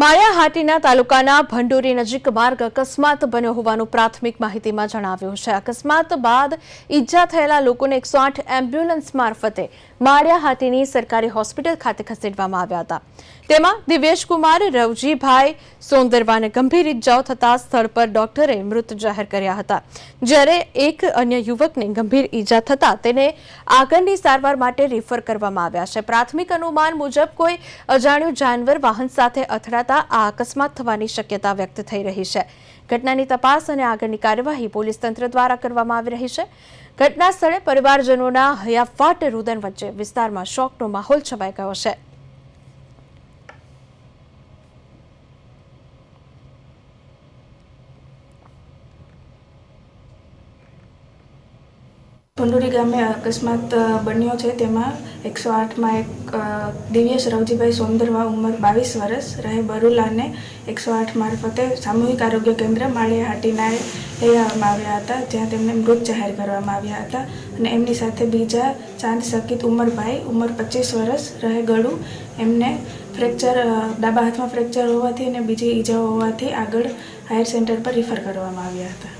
માળિયા હાટીના તાલુકાના ભંડોરી નજીક માર્ગ અકસ્માત બન્યો હોવાનું પ્રાથમિક માહિતીમાં જણાવ્યું છે. અકસ્માત બાદ ઈજા થયેલા લોકોને એકસો આઠ એમ્બ્યુલન્સ મારફતે માળિયા હાટીની સરકારી હોસ્પિટલ ખાતે ખસેડવામાં આવ્યા હતા. તેમાં દિવ્યેશકુમાર, રવજીભાઈ સોંદરવાને ગંભીર ઈજાઓ થતા સ્થળ પર ડોક્ટરે મૃત જાહેર કર્યા હતા. જ્યારે એક અન્ય યુવકને ગંભીર ઈજા થતા તેને આગળની સારવાર માટે રિફર કરવામાં આવ્યા છે. પ્રાથમિક અનુમાન મુજબ કોઈ અજાણ્યું જાનવર વાહન સાથે અથડાતા આ અકસ્માત થવાની શક્યતા વ્યક્ત થઈ રહી છે. ઘટનાની તપાસ અને આગળની કાર્યવાહી પોલીસ તંત્ર દ્વારા કરવામાં આવી રહી છે. ઘટના સ્થળે પરિવારજનોના હયાફાટ રુદન વચ્ચે વિસ્તારમાં શોકનો માહોલ છવાઈ ગયો છે. ભંડોરી ગામે અકસ્માત બન્યો છે. તેમાં એકસો આઠમાં એક દિવ્યશ રવજીભાઈ સોંદરવા ઉંમર બાવીસ વર્ષ, રહે બરુલાને એકસો આઠ મારફતે સામૂહિક આરોગ્ય કેન્દ્ર માળિયા હાટીનાએ લઈ આવવામાં આવ્યા હતા, જ્યાં તેમને મૃત જાહેર કરવામાં આવ્યા હતા. અને એમની સાથે બીજા ચાંદ સકિત ઉમરભાઈ, ઉંમર પચીસ વર્ષ, રહે ગળું. એમને ફ્રેક્ચર ડાબા હાથમાં ફ્રેક્ચર હોવાથી અને બીજી ઈજાઓ હોવાથી આગળ હાયર સેન્ટર પર રિફર કરવામાં આવ્યા હતા.